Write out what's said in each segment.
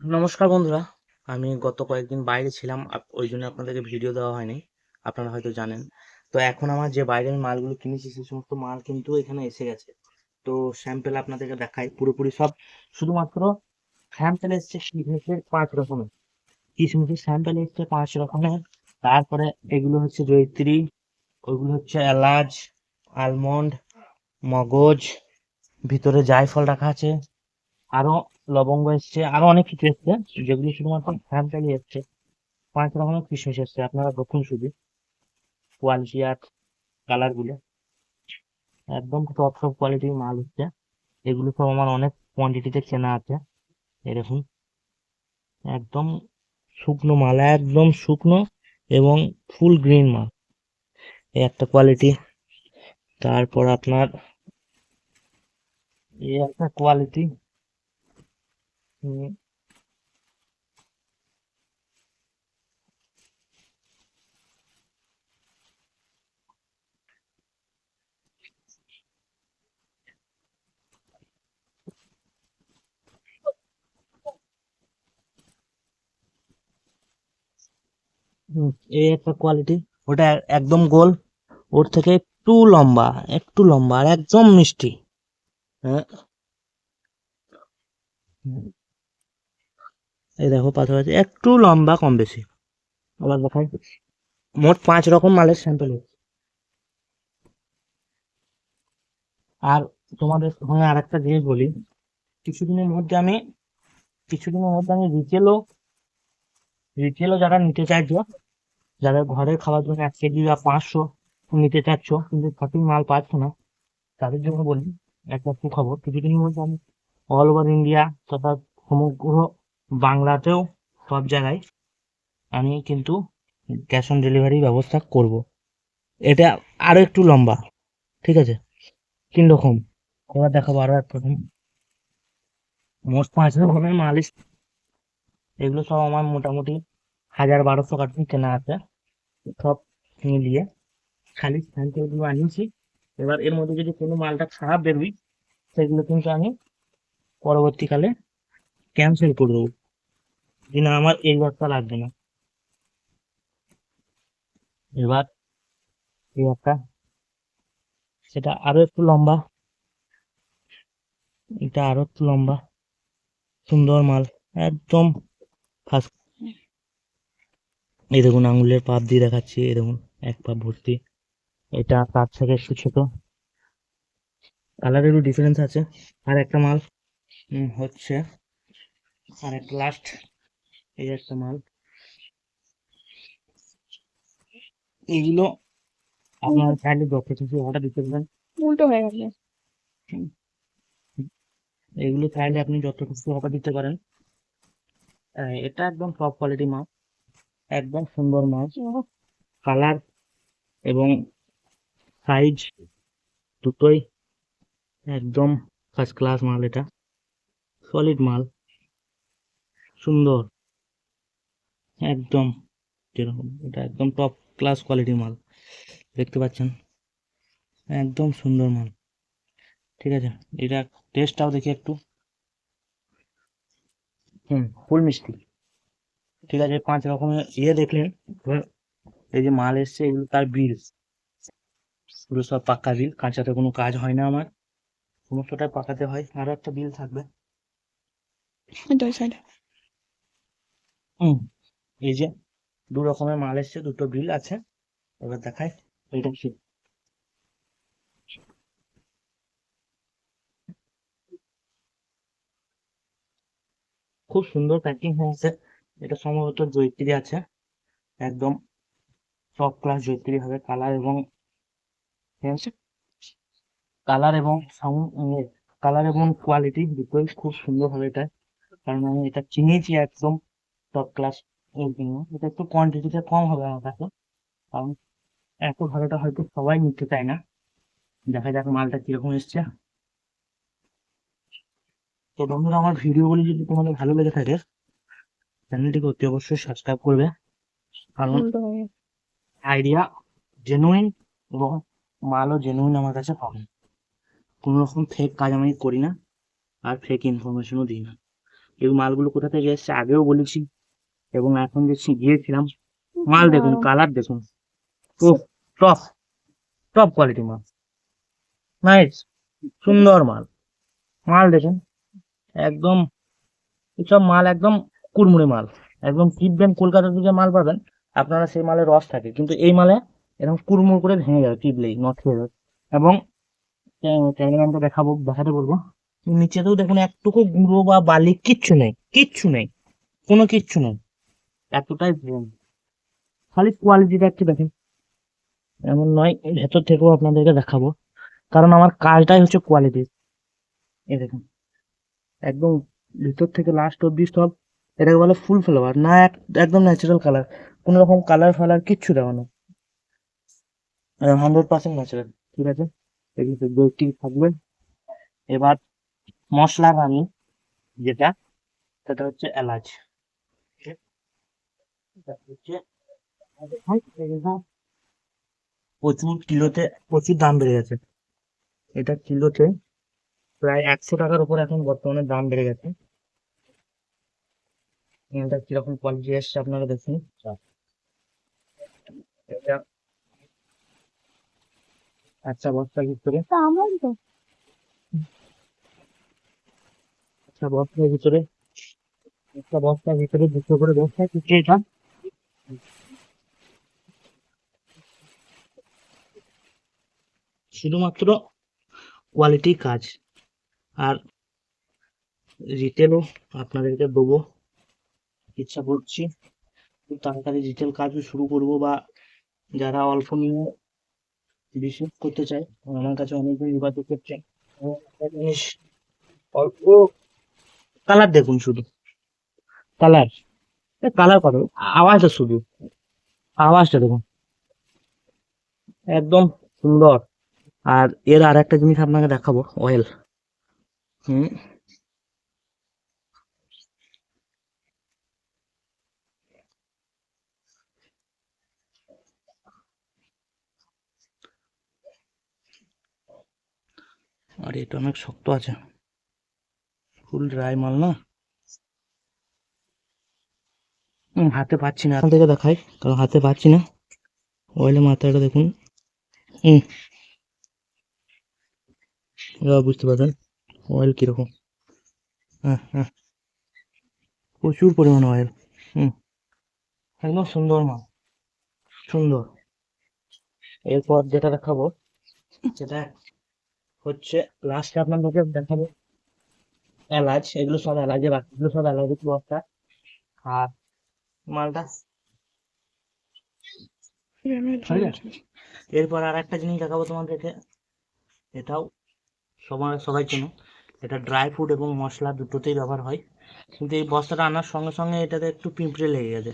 নমস্কার বন্ধুরা, আমি গত কয়েকদিন বাইরে ছিলাম ওই জন্য আপনাদেরকে ভিডিও দেওয়া হয়নি, আপনারা হয়তো জানেন। তো এখন আমার যে বাইরে আমি মালগুলো কিনেছি সেই সমস্ত মাল কিন্তু এখানে এসে গেছে। তো স্যাম্পেল আপনাদেরকে দেখাই, পুরোপুরি সব, শুধুমাত্র স্যাম্পেল এসছে কিশমিশের পাঁচ রকমের। কিশমিশের স্যাম্পেল এসছে পাঁচ রকমের। তারপরে এগুলো হচ্ছে জয়িত্রী, ওইগুলো হচ্ছে এলাচ আলমন্ড মগজ, ভিতরে জায়ফল রাখা আছে। আরও লবঙ্গ এসছে, আরও অনেক কিছু এসছে, যেগুলো শুধুমাত্র ফ্যান চালিয়ে এসছে। পাঁচ রকমের কিশমিশ এসছে, আপনারা দেখুন শুধু। কোয়ালিটি আর কালারগুলো। একদম টপ টপ কোয়ালিটির মাল হচ্ছে এগুলো সব আমার অনেক কোয়ান্টিটিতে কেনা আছে। এরকম একদম শুকনো মাল, একদম শুকনো এবং ফুল গ্রিন মাল। এই একটা কোয়ালিটি তারপর আপনার এই একটা কোয়ালিটি এই একটা কোয়ালিটি ওটা একদম গোল, ওর থেকে একটু লম্বা একটু লম্বা আর একদম মিষ্টি। হ্যাঁ। এই দেখো পাথর পাশাপাশি একটু লম্বা, কম বেশি। আবার দেখাই। মোট পাঁচ রকম মালের স্যাম্পেল আর তোমাদের সঙ্গে আর একটা জিনিস বলি, কিছুদিনের মধ্যে আমি, কিছুদিনের মধ্যে আমি রিটেলও রিটেলও যারা নিতে চাইছো যারা ঘরের খাবার জন্য এক কেজি বা পাঁচশো নিতে চাচ্ছ কিন্তু সঠিক মাল পাচ্ছ না, তাদের জন্য বলি, একটা সুখবর। কিছুদিনের মধ্যে আমি অল ওভার ইন্ডিয়া তথা সমগ্র বাংলাতেও সব জায়গায় আমি কিন্তু ক্যাশ অন ডেলিভারি ব্যবস্থা করব। এটা আরও একটু লম্বা, ঠিক আছে? তিন রকম। এবার দেখাবো আরও এক প্রথম মোট পাঁচ রকমের মাল এস- এগুলো সব আমার মোটামুটি হাজার বারোশো কার্টুন কেনা আছে। সব মিলিয়ে খালি স্যাম্পেলগুলো আনিয়েছি এবার এর মধ্যে যদি কোনো মালটা খারাপ বেরোই সেগুলো কিন্তু আমি পরবর্তীকালে ক্যান্সেল করে দেবো। না আমার এই বস্তা লাগবে না। এবার এই একটা সেটা আরও একটু লম্বা। এটা আরও একটু লম্বা। সুন্দর মাল, একদম ফার্স্ট এই দেখুন আঙুলের পাপ দিয়ে দেখাচ্ছি, এই দেখুন, এক পাপ ভর্তি। এটা তার থেকে একটু ছোট। কালারেরও ডিফারেন্স আছে। আর একটা মাল হচ্ছে, আর একটা লাস্ট এই একটা মাল। এগুলো আপনার চাইলে যত কিছু অর্ডার দিতে পারেন উল্টো হয়ে গেছে। এগুলো চাইলে আপনি যত কিছু অর্ডার দিতে পারেন। এটা একদম টপ কোয়ালিটি মাছ একদম সুন্দর মাছ কালার এবং সাইজ দুটোই একদম ফার্স্ট ক্লাস মাল এটা। সলিড মাল। সুন্দর। একদম যেরকম এটা একদম টপ ক্লাস কোয়ালিটি মাল। দেখতে পাচ্ছেন? একদম সুন্দর মাল। ঠিক আছে? এটা টেস্টটাও দেখি একটু। হুম ফুল মিষ্টি। ঠিক আছে পাঁচ রকমের ইয়ে দেখলেন। এই যে মাল এসছে এগুলো তার বিল পুরো সব পাক্কা বিল কাঁচাতে কোনো কাজ হয় না আমার। সমস্তটাই পাকাতে হয় আরও একটা বিল থাকবে। হুম। এই যে দু রকমের মাল এসছে, দুটো বিল আছে। এবার দেখাই, এইটা কি? খুব সুন্দর প্যাকিং হয়েছে এটা সম্ভবত জৈত্রী আছে। একদম টপ ক্লাস জৈত্রী হবে। কালার এবং কালার এবং সাউন্ড কালার এবং কোয়ালিটি দুটোই খুব সুন্দর হবে এটা কারণ আমি এটা চিনিয়েছি একদম টপ ক্লাস এটা একটু কোয়ান্টিটিতে কম হবে আমার কাছে। কারণ এত ভালোটা হয়তো সবাই নিতে চায় না। দেখা যাক মালটা কীরকম এসছে। তো বন্ধুরা আমার ভিডিওগুলি যদি তোমাদের ভালো লেগে থাকে চ্যানেলটিকে অতি অবশ্যই সাবস্ক্রাইব করবে। কারণ আইডিয়া জেনুইন এবং মালও জেনুইন আমার কাছে পাবে। কোনো রকম ফেক কাজ আমি করি না। আর ফেক ইনফরমেশনও দিই না। এই মালগুলো কোথা থেকে এসছে? আগেও বলেছি। এবং এখন যে গিয়েছিলাম মাল দেখুন কালার দেখুন টপ টপ টপ কোয়ালিটি মাল। নাইস সুন্দর মাল। মাল দেখুন একদম এসব মাল একদম কুড়মুড়ে মাল। একদম টিপবেন কলকাতা থেকে মাল পাবেন আপনারা সেই মালে রস থাকে। কিন্তু এই মালে এরকম কুড়মুড় করে ভেঙে যাবে টিপলেই নষ্ট হয়ে যাবে এবং ক্যামেরাম্যানটা দেখাবো দেখাতে বলব। নিচেতেও দেখুন একটুকু গুঁড়ো বা বালি কিচ্ছু নেই কিচ্ছু নেই কোনো কিচ্ছু নেই। এতটাই প্রেম খালি কোয়ালিটিটা একটু দেখেন। এমন নয় ভেতর থেকেও আপনাদেরকে দেখাবো। কারণ আমার কাজটাই হচ্ছে কোয়ালিটি এই দেখুন। একদম ভিতর থেকে লাস্ট অব্দি সব এটাকে বলে ফুল ফ্লাওয়ার না এক- একদম ন্যাচারাল কালার কোনো রকম কালার ফালার কিচ্ছু দেওয়া না হান্ড্রেড পার্সেন্ট ন্যাচারাল ঠিক আছে? এগুলো ঠিক থাকবে। এবার মশলা রানি যেটা, সেটা হচ্ছে এলাচ। প্রচুর কিলোতে প্রচুর দাম বেড়ে গেছে। এটা কিলোতে প্রায় একশো টাকার উপর এখন বর্তমানে দাম বেড়ে গেছে। এটা কীরকম কোয়ালিটি এসছে আপনারা দেখুন। এটা আচ্ছা বস্তার ভিতরে আমার বস্তার ভিতরে একটা বস্তার ভিতরে দুটো করে বস্তা কিছু এটা শুধুমাত্র কোয়ালিটি কাজ। আর রিটেলও আপনাদেরকে দেবো। ইচ্ছা করছি খুব তাড়াতাড়ি রিটেল কাজও শুরু করব বা যারা অল্প নিয়ে বিজনেস করতে চায়, আমার কাছে অনেকজন যোগাযোগ করছে। জিনিস অল্প কালার দেখুন শুধু। কালার কালার কত? আওয়াজটা শুধু আওয়াজটা দেখুন। একদম সুন্দর। আর এর আর একটা জিনিস আপনাকে দেখাবো অয়েল হুম। আর এটা অনেক শক্ত আছে। ফুল ড্রাই মাল না হুম, হাতে পাচ্ছি না। থেকে দেখাই, কারণ হাতে পাচ্ছি না। অয়েলের মাত্রাটা দেখুন। হুম। বুঝতে পারবেন অয়েল কীরকম। হ্যাঁ হ্যাঁ। প্রচুর পরিমাণে অয়েল হুম। একদম সুন্দর মাল। সুন্দর। এরপর যেটা দেখাবো, সেটা হচ্ছে লাস্টে আপনাদেরকে দেখাবো এলাচ। এগুলো সব এলাচের বাকিগুলো সব এলাচের বস্তা। আর মালটা এরপর আর একটা জিনিস দেখাবো তোমাদেরকে। এটাও সবার সবাই চেনো। এটা ড্রাই ফ্রুট এবং মশলা দুটোতেই ব্যবহার হয়। কিন্তু এই বস্তাটা আনার সঙ্গে সঙ্গে এটাতে একটু পিঁপড়ে লেগে গেছে।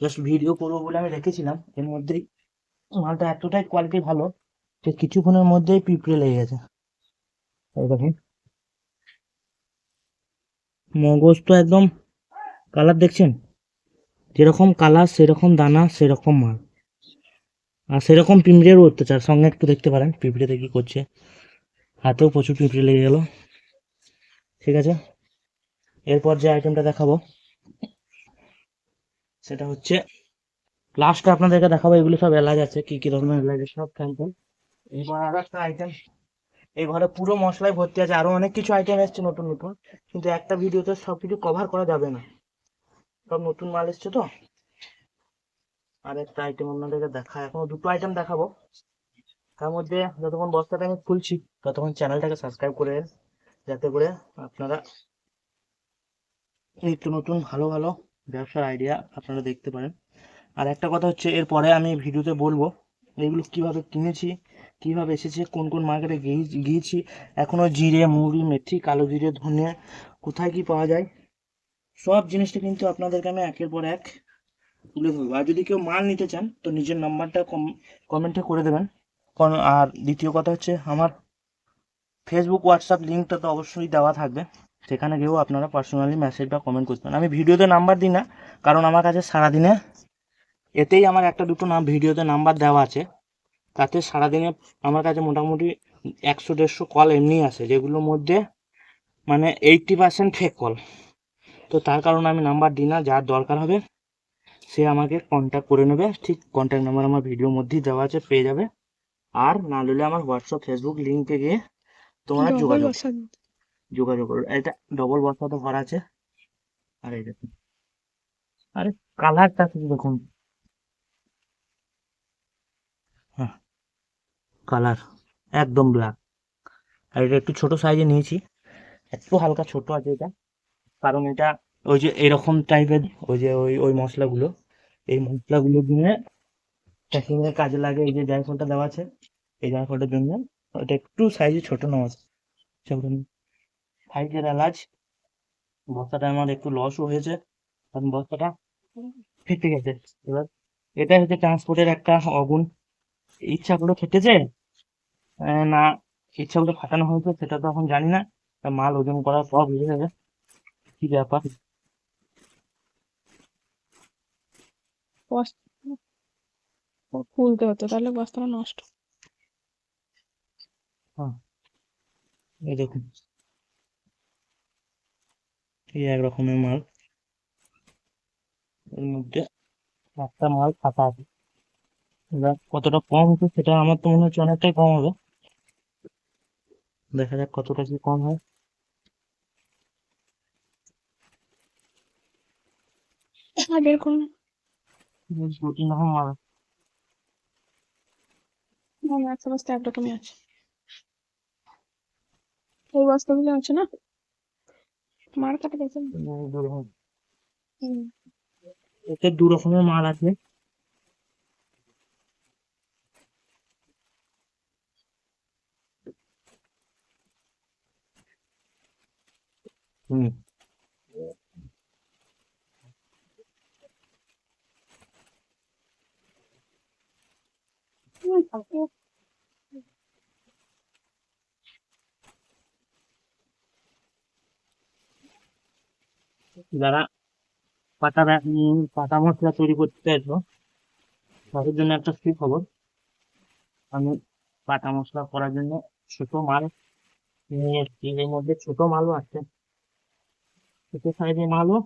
জাস্ট ভিডিও করব বলে আমি রেখেছিলাম। এর মধ্যেই মালটা এতটাই কোয়ালিটি ভালো যে কিছুক্ষণের মধ্যেই পিঁপড়ে লেগে গেছে। দেখুন। মগজ তো একদম কালার দেখছেন? যেরকম কালার সেরকম দানা, সেরকম মাল আর সেরকম পিঁপড়েরও অত্যাচার। সঙ্গে একটু দেখতে পারেন, পিঁপড়েতে কি করছে। হাতেও প্রচুর পিঁপড়ে লেগে গেল। ঠিক আছে? এরপর যে আইটেমটা দেখাবো, সেটা হচ্ছে লাস্টে আপনাদেরকে দেখাবো এগুলো সব এলাচ আছে, কি কি ধরনের এলাচ সব ক্যান্সেল এবার আর একটা আইটেম এই ঘরে পুরো মশলায় ভর্তি আছে। আরও অনেক কিছু আইটেম এসছে নতুন নতুন, কিন্তু একটা ভিডিওতে সব কিছু কভার করা যাবে না। সব নতুন মাল এসছে তো? আর একটা আইটেম আপনাদেরকে দেখা এখনও দুটো আইটেম দেখাবো। তার মধ্যে যতক্ষণ বস্তাটা আমি খুলছি, ততক্ষণ চ্যানেলটাকে সাবস্ক্রাইব করে যাতে করে আপনারা নিত্য নতুন ভালো ভালো ব্যবসার আইডিয়া আপনারা দেখতে পারেন। আর একটা কথা হচ্ছে এরপরে আমি ভিডিওতে বলব, এগুলো কীভাবে কিনেছি, কীভাবে এসেছে, কোন কোন মার্কেটে গিয়েছি, এখনও জিরে, মুড়ি, মেথি, কালো জিরে ধনে কোথায় কি পাওয়া যায় সব জিনিসটা কিন্তু আপনাদেরকে আমি একের পর এক তুলে ধরবো। আর যদি কেউ মাল নিতে চান, তো নিজের নাম্বারটা কমেন্টে করে দেবেন। আর দ্বিতীয় কথা হচ্ছে, আমার ফেসবুক হোয়াটসঅ্যাপ লিঙ্কটা তো অবশ্যই দেওয়া থাকবে। সেখানে গিয়েও আপনারা পার্সোনালি মেসেজ বা কমেন্ট করতে পারেন। আমি ভিডিওতে নাম্বার দিই না, কারণ আমার কাছে সারাদিনে এতেই আমার একটা দুটো নাম, ভিডিওতে নাম্বার দেওয়া আছে। তাতে সারাদিনে আমার কাছে মোটামুটি একশো দেড়শো কল এমনি আসে, যেগুলোর মধ্যে মানে এইটটি পার্সেন্ট ফেক কল তো তার কারণে আমি নাম্বার দিই না যার দরকার হবে সে আমাকে কন্ট্যাক্ট করে নেবে। ঠিক কন্ট্যাক্ট নাম্বার আমার ভিডিওর মধ্যেই দেওয়া আছে পেয়ে যাবে। আর না নিলে আমার হোয়াটসঅ্যাপ ফেসবুক লিঙ্কে গিয়ে তোমরা যোগাযোগ যোগাযোগ করো। এটা ডবল বস্তা তো ভরা আছে। আর এই দেখুন। আরে কালারটা শুধু দেখুন? হ্যাঁ কালার একদম ব্ল্যাক আর এটা একটু ছোট সাইজে নিয়েছি। একটু হালকা ছোট আছে এটা। কারণ এটা ওই যে এরকম টাইপের ওই যে ওই ওই মশলাগুলো, এই মশলাগুলো দিয়ে প্যাকিংয়ের কাজে লাগে। এই যে জায়ফলটা দেওয়া আছে, এই জায়ফলটার জন্য। ওটা একটু সাইজে ছোট নেওয়া আছে সাইজের এলাচ, বস্তাটা আমার একটু লসও হয়েছে, কারণ বস্তাটা ফেটে গেছে। এবার এটা হচ্ছে ট্রান্সপোর্টের একটা অগুন ইচ্ছা করে ফেটেছে? না, ইচ্ছা করে ফাটানো হয়েছে, সেটা তো এখন জানি না। মাল ওজন করার পর বুঝে যাবে কি ব্যাপার? খুলতে হতো তাহলে বস্তাটা নষ্ট। এই দেখুন। এই এক রকমের মাল। এর মধ্যে একটা মাল ফাটা আছে। এবার কতটা কম হচ্ছে সেটা আমার তো মনে হচ্ছে অনেকটাই কম হবে। দেখা যাক কতটা কি কম হয়। আর বের করুন আছে। না একশো বস্তা একরকমই আছে এই বস্তাগুলো আছে না? মার কাটা এতে দু রকমের মাল আছে। হুম। যারা উম, পাটা মশলা তৈরি করতে চাইছো তাদের জন্য একটা সুখবর আমি পাটা মশলা করার জন্য ছোট মাল নিয়ে এসেছি। এর মধ্যে ছোট মালও আছে। ছোট সাইজের মালও।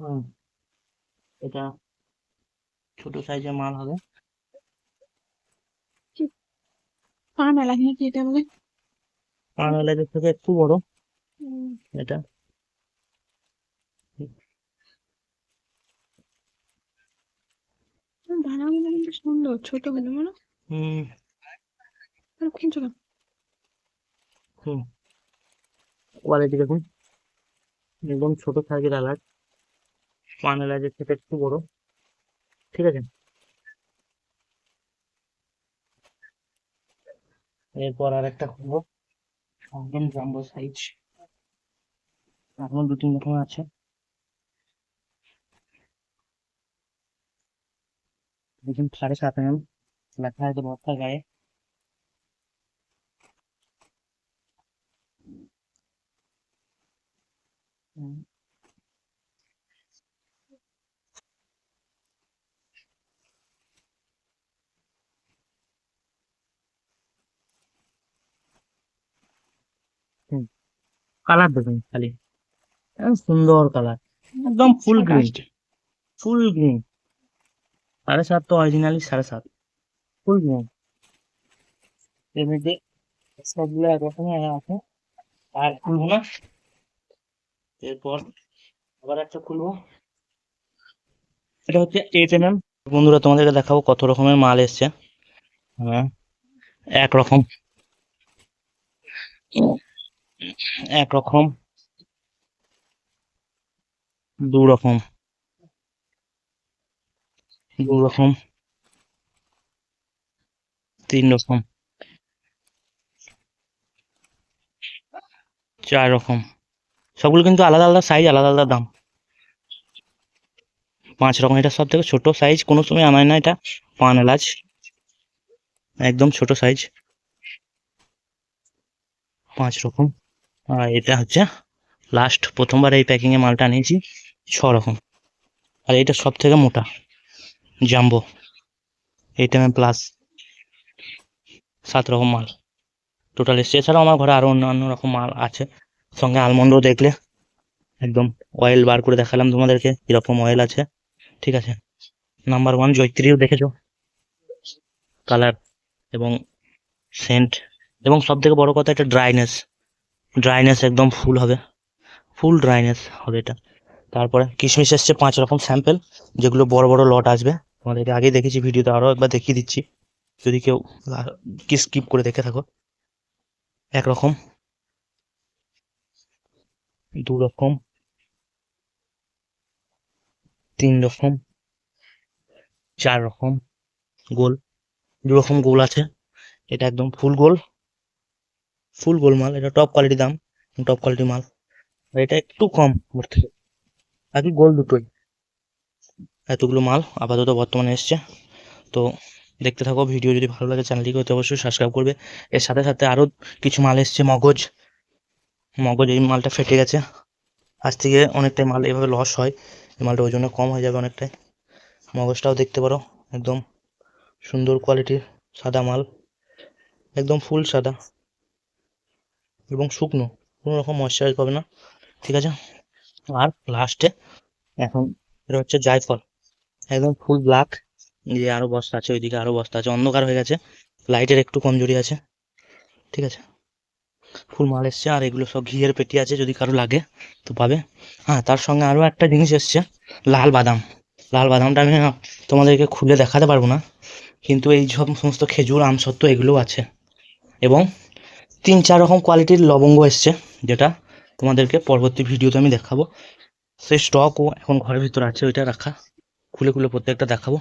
হুম এটা ছোট সাইজের মাল হবে। পান এটা বলে? থেকে একটু বড়। এটা। বানাগুলো কিন্তু সুন্দর। ছোটগুলো মানে হুম। খুঁজো কেন? হুম। কোয়ালিটি দেখুন। একদম ছোট সাইজের পান এলাচের থেকে একটু বড়। ঠিক আছে। এরপর আর একটা খুলবো একদম জাম্বো সাইজ এখন দু তিন রকম আছে। দেখুন, সাড়ে সাত এম লেখা আছে বস্তার গায়ে। হুম কালার দেখুন খালি। সুন্দর কালার। একদম ফুল গ্রিন ফুল গ্রিন সাড়ে সাত তো অরিজিনালি সাড়ে সাত। ফুল গ্রিন মধ্যে সবগুলো একরকমই আছে। আর খুলবো না। এরপর আবার একটা খুলবো। এটা হচ্ছে এইট এম এম বন্ধুরা তোমাদেরকে দেখাবো কত রকমের মাল এসছে। হ্যাঁ এক রকম এক রকম দু রকম দু রকম তিন রকম চার রকম সবগুলো কিন্তু আলাদা আলাদা সাইজ আলাদা আলাদা দাম। পাঁচ রকম এটা সব থেকে ছোট সাইজ কোনো সময় আনায় না, এটা পান এলাচ। একদম ছোট সাইজ পাঁচ রকম এটা হচ্ছে লাস্ট প্রথমবার এই প্যাকিংয়ে মালটা আনিয়েছি। ছ রকম। আর এটা সব থেকে মোটা জাম্বো এইট এম প্লাস সাত রকম মাল। টোটাল এসছে। এছাড়াও আমার ঘরে আরও অন্যান্য রকম মাল আছে। সঙ্গে আলমন্ডও দেখলে একদম অয়েল বার করে দেখালাম তোমাদেরকে। কীরকম অয়েল আছে। ঠিক আছে? নাম্বার ওয়ান জয়ত্রীও দেখেছ। কালার এবং সেন্ট এবং সব থেকে বড় কথা, এটা ড্রাইনেস ড্রাইনেস একদম ফুল হবে। ফুল ড্রাইনেস হবে এটা। তারপরে কিশমিশ এসছে পাঁচ রকম স্যাম্পেল যেগুলো বড় বড় লট আসবে। তোমাদেরকে আগেই দেখেছি ভিডিওতে আরও একবার দেখিয়ে দিচ্ছি। যদি কেউ কি স্কিপ করে দেখে থাকো। একরকম দু রকম। তিন রকম। চার রকম। গোল। দু রকম গোল আছে। এটা একদম ফুল গোল। ফুল গোল মাল, এটা টপ কোয়ালিটি দাম টপ কোয়ালিটি মাল। এটা একটু কম ওর থেকে। বাকি গোল দুটোই। এতগুলো মাল আপাতত বর্তমানে এসছে। তো দেখতে থাকো, ভিডিও যদি ভালো লাগে চ্যানেলটিকে অতি অবশ্যই সাবস্ক্রাইব করবে। এর সাথে সাথে আরও কিছু মাল এসছে, মগজ। মগজ, এই মালটা ফেটে গেছে। আজ থেকে অনেকটাই মাল এভাবে লস হয়। এই মালটা ওই জন্য কম হয়ে যাবে অনেকটাই। মগজটাও দেখতে পারো, একদম সুন্দর কোয়ালিটির সাদা মাল। একদম ফুল সাদা। এবং শুকনো, কোনো রকম ময়শ্চারাইজ পাবে না, ঠিক আছে? আর লাস্টে এখন এটা হচ্ছে জায়ফল একদম ফুল ব্ল্যাক যে আরও বস্তা আছে ওইদিকে আরও বস্তা আছে, অন্ধকার হয়ে গেছে লাইটের একটু কমজোরি আছে, ঠিক আছে? ফুল মাল এসছে আর এগুলো সব ঘিয়ের পেটি আছে, যদি কারও লাগে তো পাবে। হ্যাঁ তার সঙ্গে আরও একটা জিনিস এসছে, লাল বাদাম। লাল বাদামটা আমি তোমাদেরকে খুলে দেখাতে পারব না, কিন্তু এই সব সমস্ত খেজুর, আমসত্ত্ব এগুলোও আছে। এবং তিন চার রকম কোয়ালিটির লবঙ্গ এসছে, যেটা তোমাদেরকে পরবর্তী ভিডিওতে আমি দেখাবো। সেই স্টকও এখন ঘরের ভিতরে আছে, ওইটা রাখা। খুলে খুলে প্রত্যেকটা দেখাবো।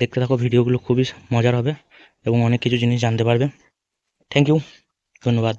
দেখতে থাকো, ভিডিওগুলো খুবই মজার হবে এবং অনেক কিছু জিনিস জানতে পারবে। থ্যাংক ইউ ধন্যবাদ।